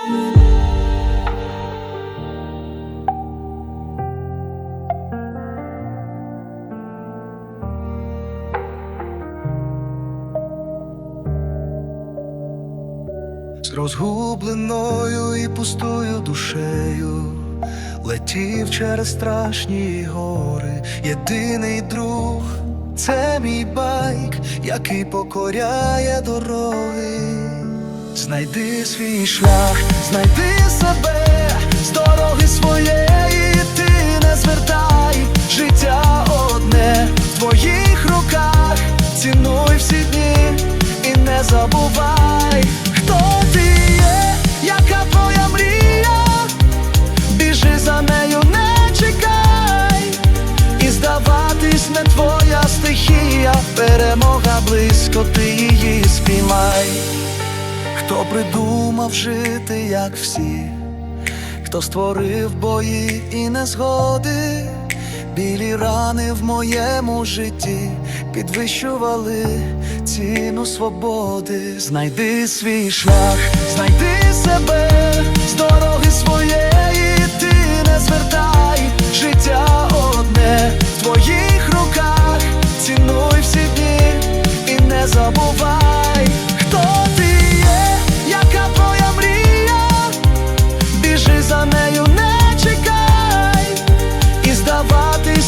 З розгубленою і пустою душею летів через страшні гори. Єдиний друг це мій байк, який покоряє дороги. Знайди свій шлях, знайди себе з дороги своєї, ти не звертай життя одне в твоїх руках. Цінуй всі дні і не забувай, хто ти є, яка твоя мрія. Біжи за нею, не чекай, і здаватись не твоя стихія, перемога близько, ти її спіймай. Придумав жити, як всі, хто створив бої і незгоди, білі рани в моєму житті підвищували ціну свободи. Знайди свій шлях, знайди себе з дороги своєї, ти не звертай. Життя одне в твоїх руках, цінуй всі дні і не забувай,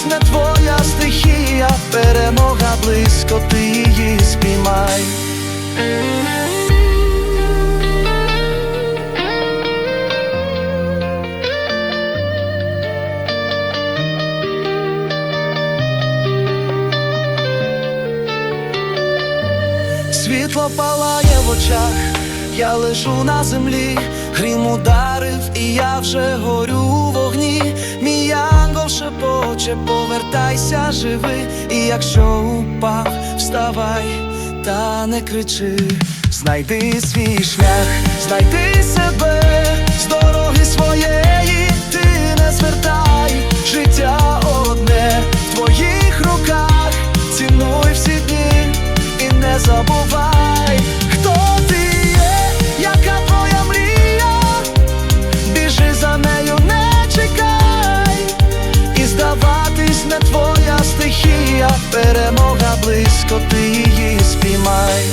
здаватись твоя стихія, перемога близько, ти її спіймай. Світло палає в очах, я лежу на землі, грім ударив, і я вже горю у вогні. Мій янгол шепоче, повертайся, живи, і якщо упав, вставай та не кричи, знайди свій шлях, знайди себе стихія, перемога близько, ти її спіймай.